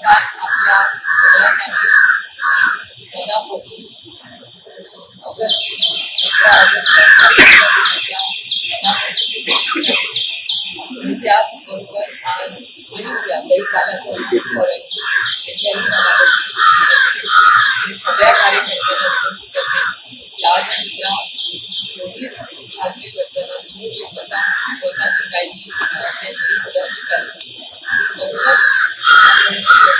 नमस्कार आपल्या सगळ्यांना मनापासून ऑगस्ट अठरा ऑगस्टच्या आणि त्याचबरोबर आज आणि उद्या दैकालाचा उत्सव आहे त्याच्याही मनापासून शुभेच्छा सगळ्या कार्यकर्त्यांना विनंती करते आज आणि उद्या साजरी करताना स्वतःची काळजी घरातल्यांची मुलांची काळजी म्हणूनच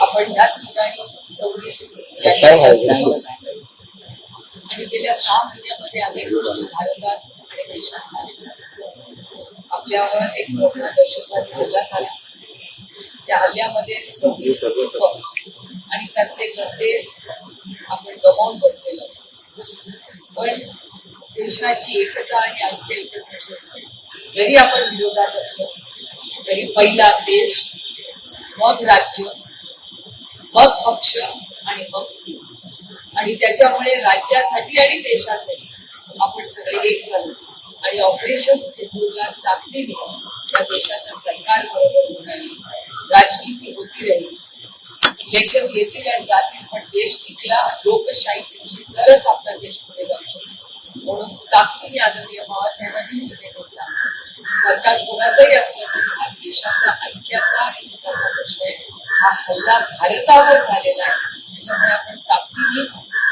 आपण याच ठिकाणी सव्वीस आणि गेल्या सहा महिन्यामध्ये अनेक गोष्टी भारतात आणि देशात झाल्या आपल्यावर एक मोठा दहशतवादी हल्ला झाला. त्या हल्ल्यामध्ये सव्वीस कुटुंब आणि त्यातले करते आपण गमावून बसलेलो. पण देशाची एकता आणि ऐक्य एकत्र जरी आपण विरोधात असलो तरी पहिला देश मग राज्य मग पक्ष आणि मग आणि त्याच्यामुळे राज्यासाठी आणि देशासाठी आपण सगळे एक झालो. आणि ऑपरेशन सिंधूरला ताकदीने त्या देशाच्या सरकार बरोबर राहिली राजनीती होती राहिली. इलेक्शन येतील आणि जातील पण देश टिकला. लोकशाही टिकली तरच आपला देश पुढे जाऊ शकतो. म्हणून ताकदीने आदरणीय बाबासाहेबांनी निर्णय घेतला. सरकार कोणाचंही असलं तरी हा देशाचा ऐक्याचा आणि हिताचा प्रश्न आहे. हा हल्ला भारतावर झालेला आहे. त्याच्यामुळे आपण ताकदीने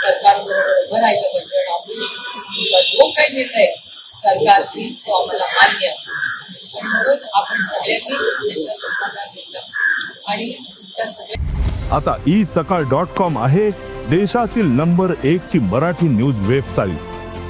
सरकारबरोबर उभं राहिलं पाहिजे. आणि ऑपरेशन सिंधूचा जो काही निर्णय सरकार घेईल तो आम्हाला मान्य असेल. आणि म्हणून आपण सगळ्यांनी त्याच्या पुढाकार घेतला. आणि तुमच्या सगळ्या आता ई सकाळ डॉट कॉम आहे देशातील नंबर एक ची मराठी न्यूज वेबसाईट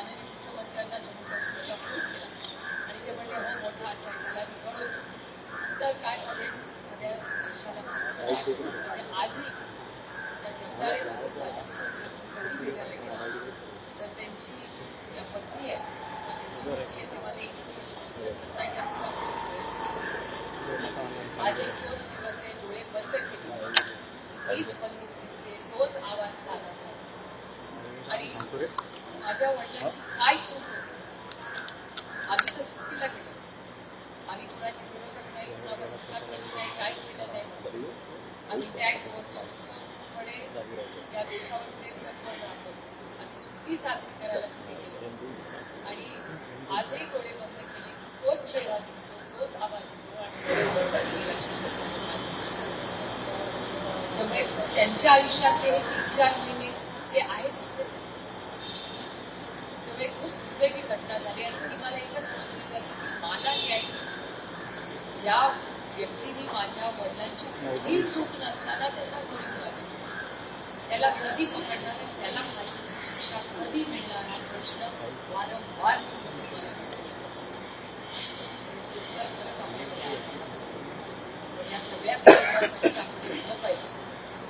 माननीय मुख्यमंत्र्यांना जम्मू काश्मीरला फोन केला. आणि ते म्हणले हो मोठा अटॅक झाला मी कळवतो नंतर काय झाले? सगळ्या देशाला कळलं. आणि आजही त्या जगदाळे कुटुंबाला जर तुम्ही कधी भेटायला गेला तर त्यांची ज्या पत्नी आहे त्यांची मुलगी आहे ते मला एक विचारतात, "ताई, असं वाटतं आजही तोच दिवस आहे डोळे बंद केले. हीच बंदूक दिसते तोच आवाज आहे. आणि माझ्या वडिलांची काय चूक होती. आम्ही तर सुट्टीला गेलो आम्ही कुणाची विरोधक नाही कुणावर उपचार केली नाही काय केलं नाही. आम्ही टॅक्स वरच्या सुसंस्कृतपणे या देशावर प्रेम करतो आणि राहतो. आणि सुट्टी साजरी करायला तिथे गेलो आणि आजही डोळे बंद केले. तोच चेहरा दिसतो तोच आवाज येतो आणि डोळे बंद केले लक्षात त्यामुळे त्यांच्या आयुष्यात हे तीन चार महिने ते आहेत. त्यामुळे खूप दुर्दैवी घटना झाली आणि ती मला एकच प्रश्न विचारली की मला न्याय ज्या व्यक्तीने माझ्या वडिलांची कुठलीही चूक नसताना त्यांना गोळी मारली त्याला कधी पकडणार त्याला फाशीची शिक्षा कधी मिळणार हा प्रश्न वारंवार मी उत्तर खरंच आपल्याकडे आहे. या सगळ्या कुटुंबासाठी आपण घेतलं पाहिजे.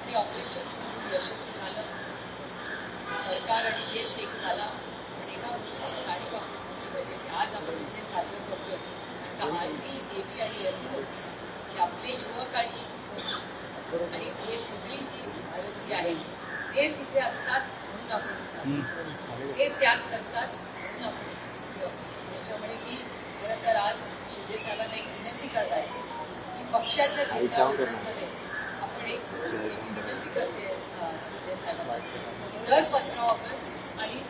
आणि ऑपरेशन यशस्वी झालं. सरकार आणि देश एक झाला. आज आपण इथे साजरं करतोय कारण का आर्मी नेव्ही आणि एअरफोर्स जे आपले युवक आणि आणि हे सगळी जी भारतीय आहेत ते तिथे असतात म्हणून आपण हे ते त्याग करतात म्हणून आपण त्याच्यामुळे मी खरं तर आज शिंदे साहेबांना एक विनंती करत आहे की पक्षाच्या झेंडावरमध्ये आपण एक विनंती करते अं, शिंदे साहेबांना. दर पंधरा ऑगस्ट आणि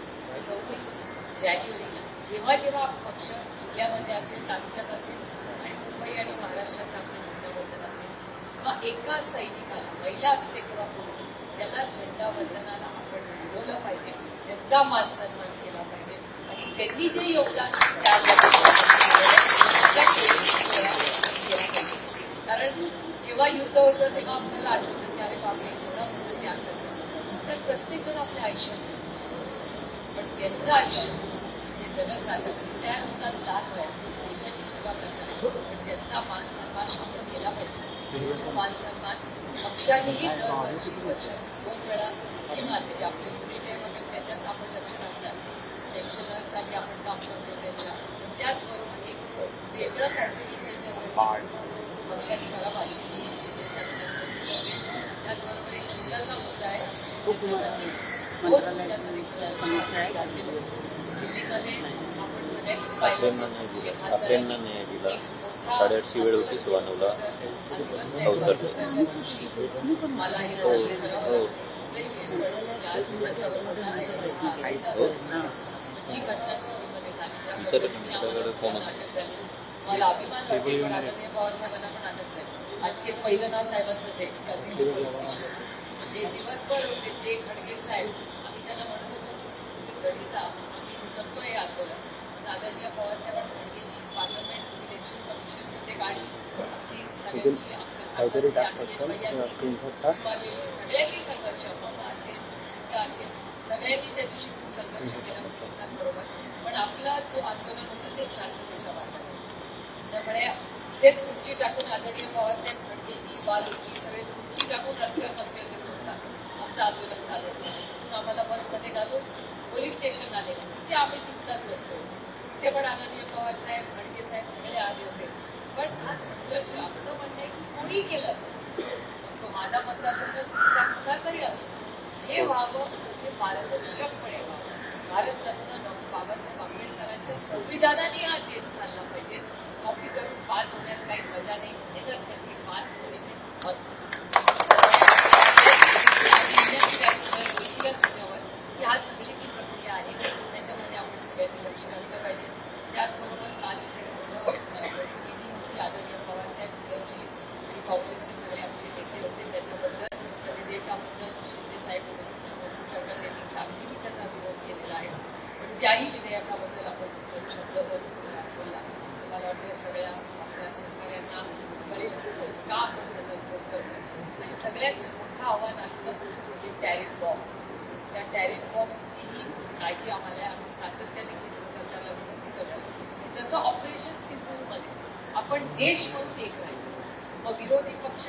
सव्वीस जानेवारीला जेव्हा जेव्हा पक्ष जिल्ह्यामध्ये असेल तालुक्यात असेल आणि मुंबई आणि महाराष्ट्राचा आपला झेंडावंदन असेल किंवा एका सैनिकाला महिला असू दे किंवा पुरुष त्याला झेंडा वंदनाला आपण बोलवलं पाहिजे त्यांचा मान सन्मान केला पाहिजे. आणि त्यांनी जे योगदान त्या पाहिजे. कारण जेव्हा युद्ध होतं तेव्हा आपल्याला आठवतं की अरे बापरे एवढा मोठा त्याग करतो तर प्रत्येक जण आपल्या आयुष्यात दिसतो त्यांचं आयुष्य हे जगत राहतं आणि त्या होतात लहान वयात देशाची सेवा करतात पण त्यांचा मान सन्मान आपण केला पाहिजे. आणि तो मान सन्मान पक्षानेही दरवर्षी वर्षातून दोन वेळा किमान म्हणजे आपले युनिट आहे वगैरे त्याच्यात आपण लक्ष घालतात. पेन्शनर्ससाठी आपण काम करतो त्यांच्या. त्याचबरोबर एक वेगळं काहीतरी त्यांच्यासाठी पक्षाने करावं अशी मी शिंदे साहेबांना त्याचबरोबर एक छोटासा मुद्दा आहे. शिंदे साहेबांनी दोन न्याय दिला वेळ होती सुवानवला मला हे पण मला अभिमान वाटते पण आदरणीय पवार साहेबांना पण अटक झाली अटकेत पहिलं नाव साहेबांचंच आहे. ते दिवसभर होते ते खडगे साहेब आम्ही त्यांना म्हणत होतो घरी जा आम्ही करतोय आंदोलन. आदरणीय Pawar Saheb Khargeji parliament election commission ते गाडी आमची सगळ्यांची आमचं उभारलेली सगळ्यांनी संघर्ष असेल असेल सगळ्यांनी त्या दिवशी खूप संघर्ष केला पोलिसांबरोबर पण आपलं जो आंदोलन होतं ते शांततेच्या मार्गाने त्यामुळे तेच खुर्ची टाकून आदरणीय पवारसाहेब खडगेजी बालूजी सगळे खुर्ची टाकून रस्त्यावर बसले होते. आमचं आंदोलन चालू असताना तिथून आम्हाला बसमध्ये घालून पोलीस स्टेशनला नेलं. ते आम्ही तीन तास बसलो. होतो तिथे पण आदरणीय पवारसाहेब खडगे साहेब सगळे आले होते. पण हा संघर्ष आमचं म्हणणं आहे की कोणी केलं असेल? तो माझा मतदारसंघ तुमचा कुणाचाही असो. जे व्हावं ते पारदर्शकपणे व्हावं. भारतरत्न डॉक्टर बाबासाहेब आंबेडकरांच्या संविधानाने हा देश चालला पाहिजे. कॉपी करून पास होण्यात काही मजा नाही. मेहनत करते पास होणे महत्वाचं आज सगळी जी प्रक्रिया आहे. त्याच्यामध्ये आपण सगळ्यांनी लक्ष घातलं पाहिजे. त्याचबरोबर काल इथे मोठं मिटिंग होती आदरणीय पवारसाहेब उद्धवजी आणि काँग्रेसचे सगळे आमचे नेते होते त्याच्याबद्दल त्या विधेयकाबद्दल शिंदे साहेब सविस्तर महत्त्वाच्या यांनी ताकदीने त्याचा विरोध केलेला आहे पण त्याही विधेयकाबद्दल आपण दोन शब्द जर बोलला तर मला वाटतं सगळ्या आपल्या सहकार्यांना कळेल की खरंच का आपण त्याचा विरोध करतो आणि सगळ्यात मोठं आव्हान आजचं म्हणजे टॅरिफ बॉम्ब त्या टॅरिफ बॉम्बची ही काळजी आम्हाला आम्ही सातत्याने केंद्र सरकारला विनंती करतो जसं ऑपरेशन सिंधूरमध्ये आपण देश म्हणून एक राहिलो. मग विरोधी पक्ष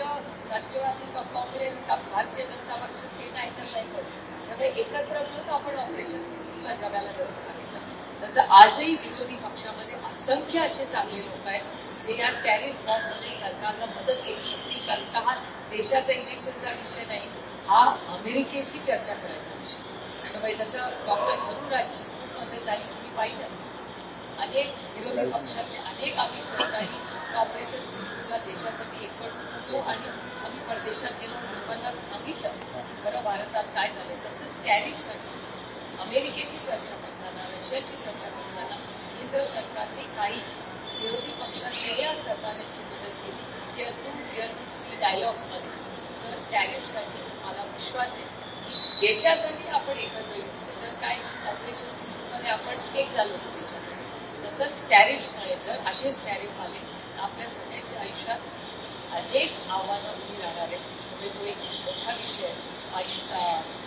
राष्ट्रवादी का काँग्रेस का भारतीय जनता पक्ष सेना ह्याच्याला नाही सगळे एकत्र मिळून आपण ऑपरेशन सिंधूरला जगाला जसं सांगितलं. तसं आजही विरोधी पक्षामध्ये असंख्य असे चांगले लोक आहेत जे या टॅरिफ बॉम्बमध्ये सरकारला मदत करू शकतील कारण का? हा देशाचा इलेक्शनचा विषय नाही हा अमेरिकेशी चर्चा करायचा विषय. त्यामुळे जसं डॉक्टर धनुराजची खूप मदत झाली तुम्ही पाहिलं असेल. अनेक विरोधी पक्षातले अनेक आम्ही सहकारी ऑपरेशन सिंधूरला देशासाठी एकवट होतो आणि आम्ही परदेशात गेलो लोकांना सांगितलं खरं भारतात काय झालं तसंच टॅरिफसाठी अमेरिकेशी चर्चा करताना रशियाची चर्चा करताना केंद्र सरकारने काही विरोधी पक्षात या सरकारची मदत केली टिअर टू टिअर थ्री डायलॉग्समध्ये तर टॅरिफसाठी मला विश्वास आहे देशासाठी आपण एकत्र येऊ. त्याच्यात काय ऑपरेशन सिंधूमध्ये आपण एक झालो होतो देशासाठी. तसंच टॅरिफमुळे जर असेच टॅरिफ आले तर आपल्या सगळ्यांच्या आयुष्यात अनेक आव्हानं उभी राहणार आहेत. म्हणजे तो एक मोठा विषय आहे. माझी सा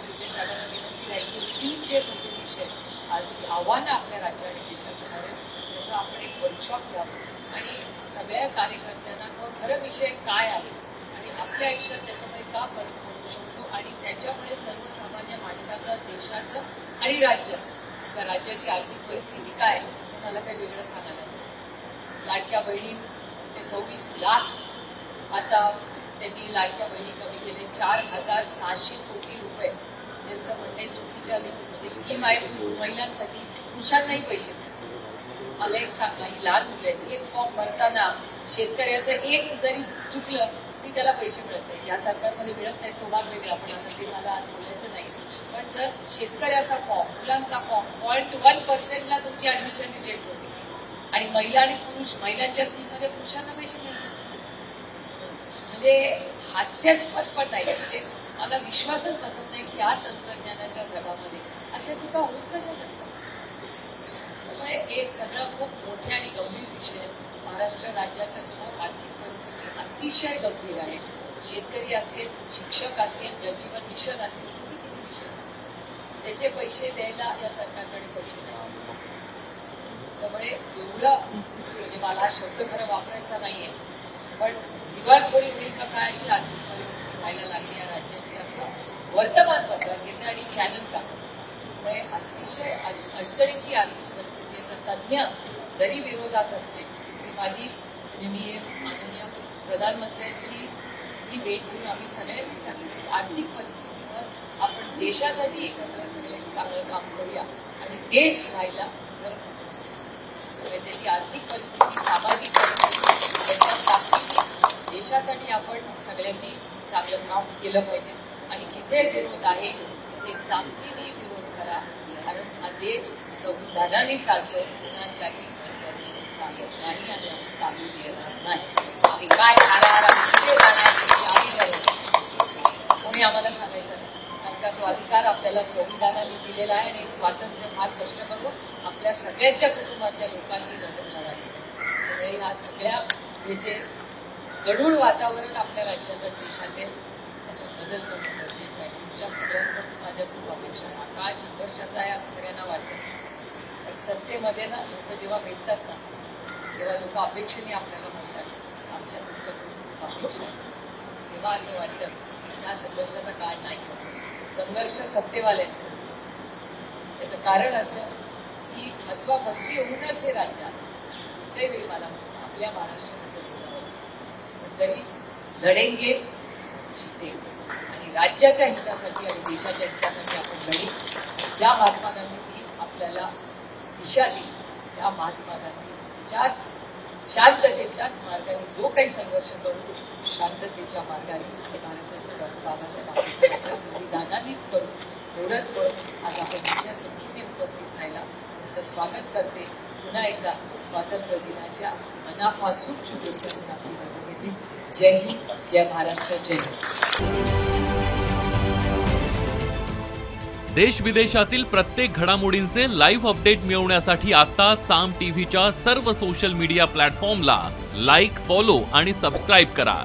शिंदे साहेबांना विनंती राहील की तीन जे मोठे विषय आज जी आव्हानं आपल्या राज्य आणि देशासमोर आहेत त्याचा आपण एक वर्कशॉप घ्यावं. आणि सगळ्या कार्यकर्त्यांना खरं विषय काय आहे आणि आपल्या आयुष्यात त्याच्यामुळे का फरक आणि त्याच्यामुळे सर्वसामान्य माणसाचं देशाचं आणि राज्याचं. राज्याची आर्थिक परिस्थिती काय आहे मला काही वेगळं सांगायला नाही. लाडक्या बहिणीचे सव्वीस लाख. आता त्यांनी लाडक्या बहिणी कमी केले चार हजार सहाशे कोटी रुपये. त्यांचं म्हणणे चुकीच्या म्हणजे स्कीम आहे महिलांसाठी पुरुषांनाही पैसे मला एक सांगा ही लहान मुलं एक फॉर्म भरताना शेतकऱ्याचं एक जरी चुकलं की त्याला पैसे मिळत नाही या सरकारमध्ये मिळत नाही तो भाग वेगळा. पण आता ते मला आज बोलायचं नाही. पण जर शेतकऱ्याचा फॉर्म मुलांचा फॉर्म पॉईंट वन पर्सेंटला तुमची ऍडमिशन रिजेक्ट होते. आणि महिला आणि पुरुष महिलांच्या स्कीममध्ये पुरुषांना पैसे मिळतात. म्हणजे हास्यास्पद पण नाही. म्हणजे मला विश्वासच बसत नाही की या तंत्रज्ञानाच्या जगामध्ये अशा चुका होऊच कशा शकतात? त्यामुळे हे सगळं खूप मोठे आणि गंभीर विषय महाराष्ट्र राज्याच्या समोर आर्थिक अतिशय गंभीर आहे. शेतकरी असेल शिक्षक असेल जलजीवन मिशन असेल किती किती मिशन त्याचे पैसे द्यायला या सरकारकडे पैसे नाही. त्यामुळे एवढं म्हणजे मला हा शब्द खरं वापरायचा नाहीये. पण दिवाळखोरी होईल का काय अशी आर्थिक परिस्थिती व्हायला लागली या राज्याची असं वर्तमानपत्रात येते आणि चॅनल दाखवतात. त्यामुळे अतिशय अडचणीची आर्थिक परिस्थिती आहे. तर तज्ज्ञ जरी विरोधात असले तरी माझी म्हणजे मी माननीय प्रधानमंत्र्यांची ही भेट घेऊन आम्ही सगळ्यांनी सांगितलं की आर्थिक परिस्थितीवर आपण देशासाठी एकत्र सगळे चांगलं काम करूया आणि देश राहायला तर त्यामुळे त्याची आर्थिक परिस्थिती सामाजिक परिस्थिती याच्यात ताकदीने देशासाठी आपण सगळ्यांनी चांगलं काम केलं पाहिजे. आणि जिथे विरोध आहे तिथे ताकदीने विरोध करा. कारण हा देश संविधानाने चालतो कुणाच्याही चालत नाही आणि आम्ही चालू देणार नाही आम्ही काय खाणार आम्ही कुठे जाणार हे आम्ही ठरवतो कोणी आम्हाला सांगायचं नाही कारण का तो अधिकार आपल्याला संविधानाने दिलेला आहे आणि स्वातंत्र्य फार कष्ट करून आपल्या सगळ्यांच्या कुटुंबातल्या लोकांनी लढून लढायचं त्यामुळे ह्या सगळ्या हे जे गढूळ वातावरण आपल्या राज्यात आणि देशात आहे त्याच्यात बदल करणं गरजेचं आहे. तुमच्या सगळ्यांकडून माझ्या खूप अपेक्षा आहे. हा काय संघर्षाचा आहे असं सगळ्यांना वाटतं. पण सत्तेमध्ये ना लोक जेव्हा भेटतात ना तेव्हा लोक अपेक्षेने आपल्याला म्हणतात आमच्या तुमच्याकडून खूप अपेक्षा आहे तेव्हा असं वाटतं की हा संघर्षाचा काळ नाही. संघर्ष सत्तेवाल्यांचा त्याचं कारण असं की फसवा फसवी होऊनच हे राज्य आलं. ते वेळी मला आपल्या महाराष्ट्रामध्ये बोलावं. तरी लढेंगे शिकते आणि राज्याच्या हितासाठी आणि देशाच्या हितासाठी आपण लढू. ज्या महात्मा गांधींनी आपल्याला दिशा दिली त्या महात्मा गांधीच्याच शांततेच्याच मार्गाने जो काही संघर्ष करू शांततेच्या मार्गाने आणि बाबासाहेब आंबेडकरांच्या संविधानानेच करू एवढंच कळून आज आपण मोठ्या संख्येने उपस्थित राहिला तुमचं स्वागत करते. पुन्हा एकदा स्वातंत्र्य दिनाच्या मनापासून शुभेच्छा देऊन पुन्हा घेते. जय हिंद जय महाराष्ट्र जय हिंद. देश विदेशातील प्रत्येक घडामोडींचे लाईव्ह अपडेट मिळवण्यासाठी आता साम टीव्हीच्या सर्व सोशल मीडिया प्लॅटफॉर्मला लाईक फॉलो आणि सबस्क्राईब करा.